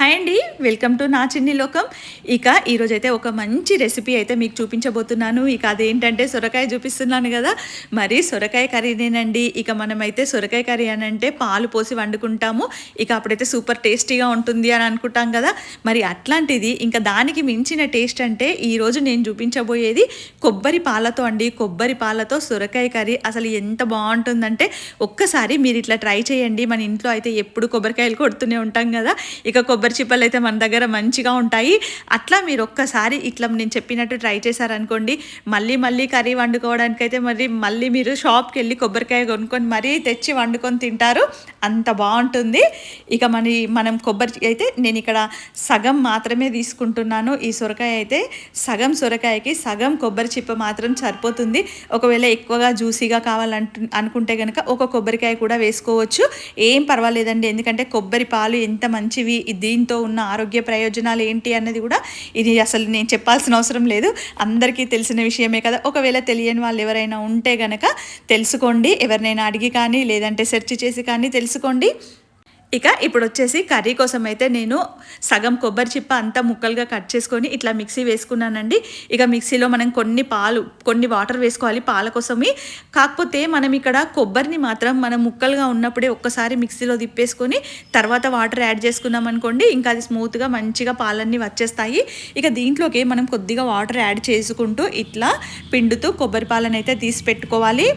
Hi అండి welcome to నా చిన్ని లోకం. ఇక ఈరోజైతే ఒక మంచి రెసిపీ అయితే మీకు చూపించబోతున్నాను. ఇక అదేంటంటే సొరకాయ చూపిస్తున్నాను కదా. మరి సొరకాయ కర్రీనేనండి ఇక మనమైతే సొరకాయ కర్రీ అని అంటే పాలు పోసి వండుకుంటాము. ఇక అప్పుడైతే సూపర్ టేస్టీగా ఉంటుంది అని అనుకుంటాం కదా. మరి అట్లాంటిది ఇంకా దానికి మించిన టేస్ట్ అంటే ఈరోజు నేను చూపించబోయేది కొబ్బరి పాలతో అండి. కొబ్బరి పాలతో సొరకాయ కర్రీ అసలు ఎంత బాగుంటుందంటే ఒక్కసారి మీరు ఇట్లా ట్రై చేయండి. మన ఇంట్లో అయితే ఎప్పుడు కొబ్బరికాయలు కొడుతూనే ఉంటాం కదా. ఇక కొబ్బరి కొబ్బరి చిప్పలు అయితే మన దగ్గర మంచిగా ఉంటాయి. అట్లా మీరు ఒక్కసారి ఇట్లా నేను చెప్పినట్టు ట్రై చేశారనుకోండి మళ్ళీ మళ్ళీ కర్రీ వండుకోవడానికి అయితే మరి మళ్ళీ మీరు షాప్కి వెళ్ళి కొబ్బరికాయ కొనుక్కొని మరీ తెచ్చి వండుకొని తింటారు. అంత బాగుంటుంది. ఇక మన మనం కొబ్బరి అయితే నేను ఇక్కడ సగం మాత్రమే తీసుకుంటున్నాను. ఈ సొరకాయ అయితే సగం సొరకాయకి సగం కొబ్బరి చిప్ప మాత్రం సరిపోతుంది. ఒకవేళ ఎక్కువగా జ్యూసీగా కావాలంటు అనుకుంటే కనుక ఒక కొబ్బరికాయ కూడా వేసుకోవచ్చు. ఏం పర్వాలేదండి. ఎందుకంటే కొబ్బరి పాలు ఎంత మంచివి దీంతో ఉన్న ఆరోగ్య ప్రయోజనాలు ఏంటి అన్నది కూడా ఇది అసలు నేను చెప్పాల్సిన అవసరం లేదు. అందరికీ తెలిసిన విషయమే కదా. ఒకవేళ తెలియని వాళ్ళు ఎవరైనా ఉంటే గనక తెలుసుకోండి. ఎవరినైనా అడిగి కానీ లేదంటే సెర్చ్ చేసి కానీ తెలుసుకోండి. ఇక ఇప్పుడు వచ్చేసి కర్రీ కోసం అయితే నేను సగం కొబ్బరి చిప్ప అంతా ముక్కలుగా కట్ చేసుకొని ఇట్లా మిక్సీ వేసుకున్నానండి. ఇక మిక్సీలో మనం కొన్ని పాలు కొన్ని వాటర్ వేసుకోవాలి పాల కోసమే. కాకపోతే మనం ఇక్కడ కొబ్బరిని మాత్రం మనం ముక్కలుగా ఉన్నప్పుడే ఒక్కసారి మిక్సీలో తిప్పేసుకొని తర్వాత వాటర్ యాడ్ చేసుకున్నాం అనుకోండి ఇంకా అది స్మూత్గా మంచిగా పాలన్నీ వచ్చేస్తాయి. ఇక దీంట్లోకి మనం కొద్దిగా వాటర్ యాడ్ చేసుకుంటూ ఇట్లా పిండుతూ కొబ్బరి పాలనైతే తీసి పెట్టుకోవాలి.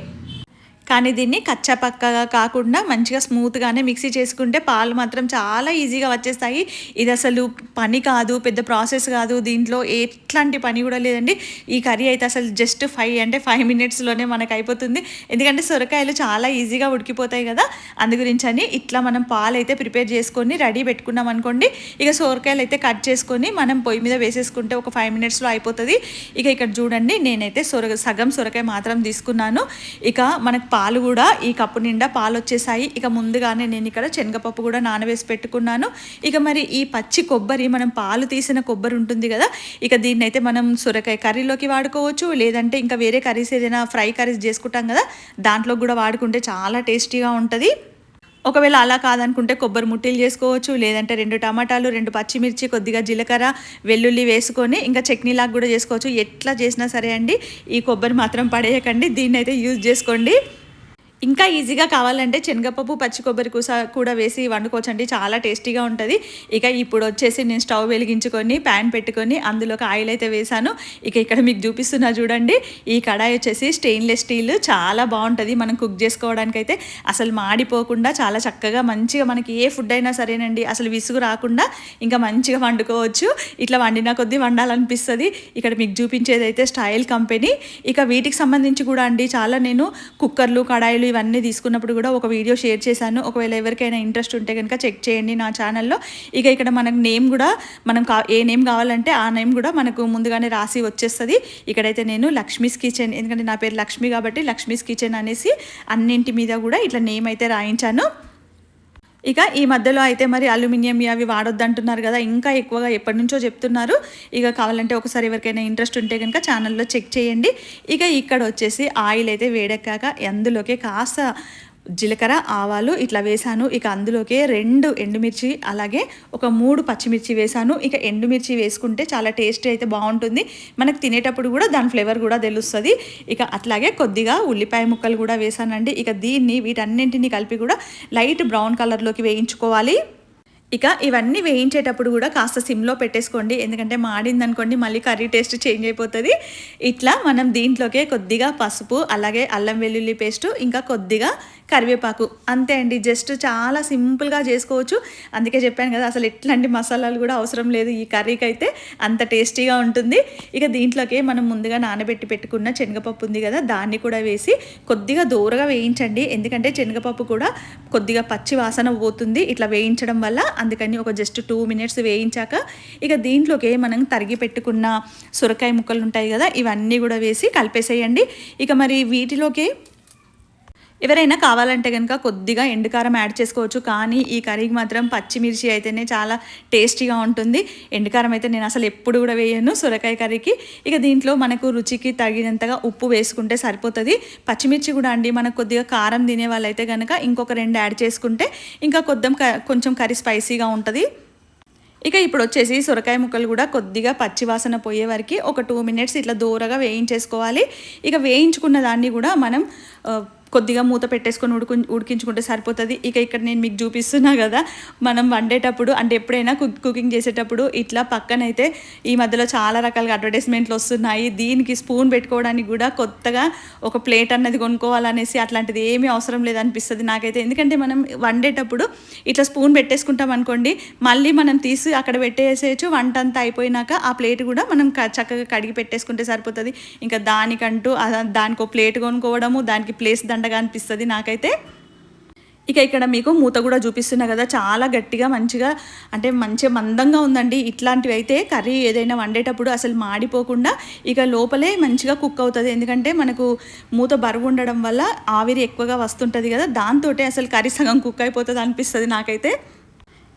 కానీ దీన్ని కచ్చా పక్కగా కాకుండా మంచిగా స్మూత్గానే మిక్సీ చేసుకుంటే పాలు మాత్రం చాలా ఈజీగా వచ్చేస్తాయి. ఇది అసలు పని కాదు పెద్ద ప్రాసెస్ కాదు. దీంట్లో ఎట్లాంటి పని కూడా లేదండి. ఈ కర్రీ అయితే అసలు జస్ట్ ఫైవ్ అంటే ఫైవ్ మినిట్స్లోనే మనకు అయిపోతుంది. ఎందుకంటే సొరకాయలు చాలా ఈజీగా ఉడికిపోతాయి కదా. అందు గురించి అని ఇట్లా మనం పాలు అయితే ప్రిపేర్ చేసుకొని రెడీ పెట్టుకున్నాం అనుకోండి ఇక సొరకాయలు అయితే కట్ చేసుకొని మనం పొయ్యి మీద వేసేసుకుంటే ఒక ఫైవ్ మినిట్స్లో అయిపోతుంది. ఇక ఇక్కడ చూడండి నేనైతే సొర సగం సొరకాయ మాత్రం తీసుకున్నాను. ఇక మనకు పాలు కూడా ఈ కప్పు నిండా పాలు వచ్చేసాయి ఇక ముందుగానే నేను ఇక్కడ శనగపప్పు కూడా నానవేసి పెట్టుకున్నాను. ఇక మరి ఈ పచ్చి కొబ్బరి మనం పాలు తీసిన కొబ్బరి ఉంటుంది కదా ఇక దీన్ని అయితే మనం సొరకాయ కర్రీలోకి వాడుకోవచ్చు. లేదంటే ఇంకా వేరే కర్రీస్ ఏదైనా ఫ్రై కర్రీస్ చేసుకుంటాం కదా దాంట్లో కూడా వాడుకుంటే చాలా టేస్టీగా ఉంటుంది. ఒకవేళ అలా కాదనుకుంటే కొబ్బరి ముట్టీలు చేసుకోవచ్చు. లేదంటే రెండు టమాటాలు రెండు పచ్చిమిర్చి కొద్దిగా జీలకర్ర వెల్లుల్లి వేసుకొని ఇంకా చట్నీలాగా కూడా చేసుకోవచ్చు. ఎట్లా చేసినా సరే అండి ఈ కొబ్బరి మాత్రం పడేయకండి. దీన్ని అయితే యూజ్ చేసుకోండి. ఇంకా ఈజీగా కావాలంటే శనగపప్పు పచ్చి కొబ్బరి కూస కూడా వేసి వండుకోవచ్చండి. చాలా టేస్టీగా ఉంటుంది. ఇక ఇప్పుడు వచ్చేసి నేను స్టవ్ వెలిగించుకొని ప్యాన్ పెట్టుకొని అందులోకి ఆయిల్ అయితే వేసాను. ఇక ఇక్కడ మీకు చూపిస్తున్నా చూడండి. ఈ కడాయి వచ్చేసి స్టెయిన్లెస్ స్టీల్. చాలా బాగుంటుంది మనం కుక్ చేసుకోవడానికి అయితే అసలు మాడిపోకుండా చాలా చక్కగా మంచిగా మనకి ఏ ఫుడ్ అయినా సరేనండి. అసలు విసుగు రాకుండా ఇంకా మంచిగా వండుకోవచ్చు. ఇట్లా వండిన కొద్దీ వండాలనిపిస్తుంది. ఇక్కడ మీకు చూపించేది అయితే స్టైల్ కంపెనీ. ఇక వీటికి సంబంధించి కూడా అండి చాలా నేను కుక్కర్లు కడాయిలు ఇవన్నీ తీసుకున్నప్పుడు కూడా ఒక వీడియో షేర్ చేశాను. ఒకవేళ ఎవరికైనా ఇంట్రెస్ట్ ఉంటే కనుక చెక్ చేయండి నా ఛానల్లో. ఇక ఇక్కడ మనకు నేమ్ కూడా మనం కా ఏ నేమ్ కావాలంటే ఆ నేమ్ కూడా మనకు ముందుగానే రాసి వచ్చేస్తుంది. ఇక్కడైతే నేను లక్ష్మీస్ కిచెన్ ఎందుకంటే నా పేరు లక్ష్మి కాబట్టి లక్ష్మీస్ కిచెన్ అనేసి అన్నింటి మీద కూడా ఇట్లా నేమ్ అయితే రాయించాను. ఇక ఈ మధ్యలో అయితే మరి అల్యూమినియం అవి వాడొద్దు అంటున్నారు కదా ఇంకా ఎక్కువగా ఎప్పటి నుంచో చెప్తున్నారు. ఇక కావాలంటే ఒకసారి ఎవరికైనా ఇంట్రెస్ట్ ఉంటే కనుక ఛానల్లో చెక్ చేయండి. ఇక ఇక్కడ వచ్చేసి ఆయిల్ అయితే వేడెక్కాక అందులోకి కాస్త జీలకర్ర ఆవాలు ఇట్లా వేసాను. ఇక అందులోకి రెండు ఎండుమిర్చి అలాగే ఒక మూడు పచ్చిమిర్చి వేసాను. ఇక ఎండుమిర్చి వేసుకుంటే చాలా టేస్ట్ అయితే బాగుంటుంది. మనకు తినేటప్పుడు కూడా దాని ఫ్లేవర్ కూడా తెలుస్తుంది. ఇక అట్లాగే కొద్దిగా ఉల్లిపాయ ముక్కలు కూడా వేసానండి. ఇక దీన్ని వీటన్నింటినీ కలిపి కూడా లైట్ బ్రౌన్ కలర్లోకి వేయించుకోవాలి. ఇక ఇవన్నీ వేయించేటప్పుడు కూడా కాస్త సిమ్లో పెట్టేసుకోండి. ఎందుకంటే మాడిందనుకోండి మళ్ళీ కర్రీ టేస్ట్ చేంజ్ అయిపోతుంది. ఇట్లా మనం దీంట్లోకే కొద్దిగా పసుపు అలాగే అల్లం వెల్లుల్లి పేస్టు ఇంకా కొద్దిగా కరివేపాకు. అంతే అండి జస్ట్ చాలా సింపుల్గా చేసుకోవచ్చు. అందుకే చెప్పాను కదా అసలు ఎట్లాంటి మసాలాలు కూడా అవసరం లేదు ఈ కర్రీకి అయితే అంత టేస్టీగా ఉంటుంది. ఇక దీంట్లోకి మనం ముందుగా నానబెట్టి పెట్టుకున్న శనగపప్పు ఉంది కదా దాన్ని కూడా వేసి కొద్దిగా దూరగా వేయించండి. ఎందుకంటే శనగపప్పు కూడా కొద్దిగా పచ్చి వాసన పోతుంది ఇట్లా వేయించడం వల్ల. అందుకని ఒక జస్ట్ టూ మినిట్స్ వేయించాక ఇక దీంట్లోకి మనం తరిగి పెట్టుకున్న సొరకాయ ముక్కలు ఉంటాయి కదా ఇవన్నీ కూడా వేసి కలిపేసేయండి. ఇక మరి వీటిలోకి ఎవరైనా కావాలంటే కనుక కొద్దిగా ఎండుకారం యాడ్ చేసుకోవచ్చు. కానీ ఈ కర్రీకి మాత్రం పచ్చిమిర్చి అయితేనే చాలా టేస్టీగా ఉంటుంది. ఎండుకారం అయితే నేను అసలు ఎప్పుడు కూడా వేయను సొరకాయ కర్రీకి. ఇక దీంట్లో మనకు రుచికి తగినంతగా ఉప్పు వేసుకుంటే సరిపోతుంది. పచ్చిమిర్చి కూడా అండి మనకు కొద్దిగా కారం తినే వాళ్ళైతే కనుక ఇంకొక రెండు యాడ్ చేసుకుంటే ఇంకా కొద్దిగా కొంచెం కర్రీ స్పైసీగా ఉంటుంది. ఇక ఇప్పుడు వచ్చేసి సొరకాయ ముక్కలు కూడా కొద్దిగా పచ్చివాసన పోయే వరకు ఒక టూ మినిట్స్ ఇట్లా దూరగా వేయించేసుకోవాలి. ఇక వేయించుకున్న దాన్ని కూడా మనం కొద్దిగా మూత పెట్టేసుకొని ఉడుకు ఉడికించుకుంటే సరిపోతుంది. ఇక ఇక్కడ నేను మీకు చూపిస్తున్నా కదా మనం వండేటప్పుడు అంటే ఎప్పుడైనా కుకింగ్ చేసేటప్పుడు ఇట్లా పక్కనైతే ఈ మధ్యలో చాలా రకాలుగా అడ్వర్టైజ్మెంట్లు వస్తున్నాయి. దీనికి స్పూన్ పెట్టుకోవడానికి కూడా కొత్తగా ఒక ప్లేట్ అన్నది కొనుక్కోవాలనేసి అట్లాంటిది ఏమీ అవసరం లేదనిపిస్తుంది నాకైతే. ఎందుకంటే మనం వండేటప్పుడు ఇట్లా స్పూన్ పెట్టేసుకుంటాం అనుకోండి మళ్ళీ మనం తీసి అక్కడ పెట్టేసేయచ్చు. వంట అంతా అయిపోయినాక ఆ ప్లేట్ కూడా మనం చక్కగా కడిగి పెట్టేసుకుంటే సరిపోతుంది. ఇంకా దానికంటూ దానికో దానికి ఒక ప్లేట్ కొనుక్కోవడము దానికి ప్లేస్ పండగ అనిపిస్తుంది నాకైతే. ఇక ఇక్కడ మీకు మూత కూడా చూపిస్తున్నా కదా చాలా గట్టిగా మంచిగా అంటే మంచిగా మందంగా ఉందండి. ఇట్లాంటివి అయితే కర్రీ ఏదైనా వండేటప్పుడు అసలు మాడిపోకుండా ఇక లోపలే మంచిగా కుక్ అవుతుంది. ఎందుకంటే మనకు మూత బరువు ఉండడం వల్ల ఆవిరి ఎక్కువగా వస్తుంటుంది కదా దాంతో అసలు కర్రీ సగం కుక్ అయిపోతుంది అనిపిస్తుంది నాకైతే.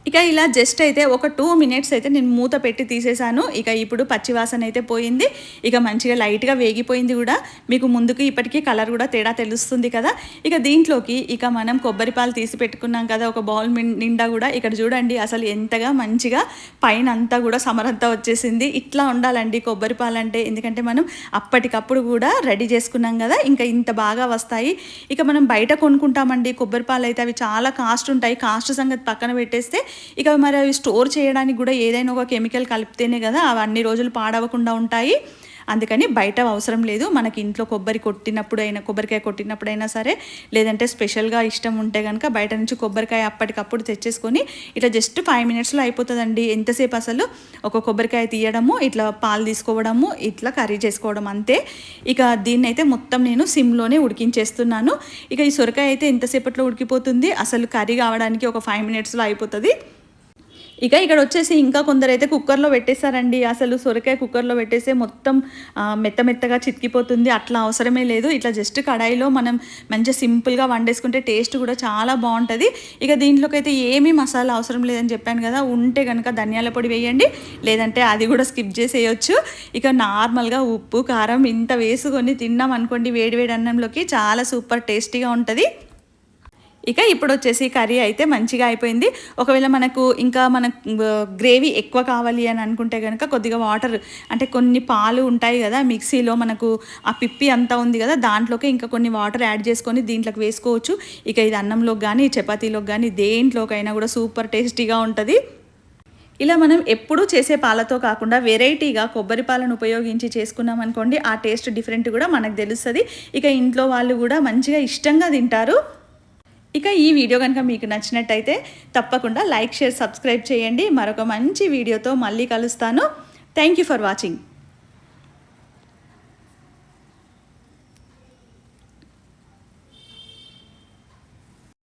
ఇక ఇలా జస్ట్ అయితే ఒక టూ మినిట్స్ అయితే నేను మూత పెట్టి తీసేసాను ఇక ఇప్పుడు పచ్చివాసన అయితే పోయింది. ఇక మంచిగా లైట్గా వేగిపోయింది కూడా. మీకు ముందుకు ఇప్పటికీ కలర్ కూడా తేడా తెలుస్తుంది కదా. ఇక దీంట్లోకి ఇక మనం కొబ్బరి పాలు తీసి పెట్టుకున్నాం కదా ఒక బౌల్ నిండా కూడా. ఇక్కడ చూడండి అసలు ఎంతగా మంచిగా పైన అంతా కూడా సమరంతా వచ్చేసింది. ఇట్లా ఉండాలండి కొబ్బరి పాలు అంటే ఎందుకంటే మనం అప్పటికప్పుడు కూడా రెడీ చేసుకున్నాం కదా ఇంకా ఇంత బాగా వస్తాయి. ఇక మనం బయట కొనుక్కుంటామండి కొబ్బరి పాలు అయితే అవి చాలా కాస్ట్ ఉంటాయి. కాస్ట్ సంగతి పక్కన పెట్టేస్తే ఇక మరి అవి స్టోర్ చేయడానికి కూడా ఏదైనా ఒక కెమికల్ కలిపితేనే కదా అవి అన్ని రోజులు పాడవకుండా ఉంటాయి. అందుకని బయట అవసరం లేదు. మనకి ఇంట్లో కొబ్బరి కొట్టినప్పుడు అయినా కొబ్బరికాయ కొట్టినప్పుడైనా సరే లేదంటే స్పెషల్గా ఇష్టం ఉంటే కనుక బయట నుంచి కొబ్బరికాయ అప్పటికప్పుడు తెచ్చేసుకొని ఇట్లా జస్ట్ ఫైవ్ మినిట్స్లో అయిపోతుందండి. ఎంతసేపు అసలు ఒక కొబ్బరికాయ తీయడము ఇట్లా పాలు తీసుకోవడము ఇట్లా కర్రీ చేసుకోవడం అంతే. ఇక దీన్ని అయితే మొత్తం నేను సిమ్లోనే ఉడికించేస్తున్నాను. ఇక ఈ సొరకాయ అయితే ఎంతసేపట్లో ఉడికిపోతుంది? అసలు కర్రీ కావడానికి ఒక ఫైవ్ మినిట్స్లో అయిపోతుంది. ఇక ఇక్కడ వచ్చేసి ఇంకా కొందరైతే కుక్కర్లో పెట్టేశారండి. అసలు సొరకాయ కుక్కర్లో పెట్టేస్తే మొత్తం మెత్త మెత్తగా చితికిపోతుంది. అట్లా అవసరమే లేదు. ఇట్లా జస్ట్ కడాయిలో మనం మంచిగా సింపుల్గా వండేసుకుంటే టేస్ట్ కూడా చాలా బాగుంటుంది. ఇక దీంట్లోకి అయితే ఏమీ మసాలా అవసరం లేదని చెప్పాను కదా ఉంటే కనుక ధనియాల పొడి వేయండి. లేదంటే అది కూడా స్కిప్ చేసేయచ్చు. ఇక నార్మల్గా ఉప్పు కారం ఇంత వేసుకొని తిన్నాం అనుకోండి వేడివేడి అన్నంలోకి చాలా సూపర్ టేస్టీగా ఉంటుంది. ఇక ఇప్పుడు వచ్చేసి కర్రీ అయితే మంచిగా అయిపోయింది. ఒకవేళ మనకు ఇంకా మన గ్రేవీ ఎక్కువ కావాలి అని అనుకుంటే కనుక కొద్దిగా వాటర్ అంటే కొన్ని పాలు ఉంటాయి కదా మిక్సీలో మనకు ఆ పిప్పి అంతా ఉంది కదా దాంట్లోకి ఇంకా కొన్ని వాటర్ యాడ్ చేసుకొని దీంట్లోకి వేసుకోవచ్చు. ఇక ఇది అన్నంలోకి కానీ చపాతీలోకి కానీ దేంట్లోకైనా కూడా సూపర్ టేస్టీగా ఉంటుంది. ఇలా మనం ఎప్పుడూ చేసే పాలతో కాకుండా వెరైటీగా కొబ్బరి పాలను ఉపయోగించి చేసుకున్నాం అనుకోండి ఆ టేస్ట్ డిఫరెంట్ కూడా మనకు తెలుస్తుంది. ఇక ఇంట్లో వాళ్ళు కూడా మంచిగా ఇష్టంగా తింటారు. ఇక ఈ వీడియో కనుక మీకు నచ్చినట్టయితే తప్పకుండా లైక్ షేర్ సబ్స్క్రైబ్ చేయండి. మరొక మంచి వీడియోతో మళ్ళీ కలుస్తాను. Thank you for watching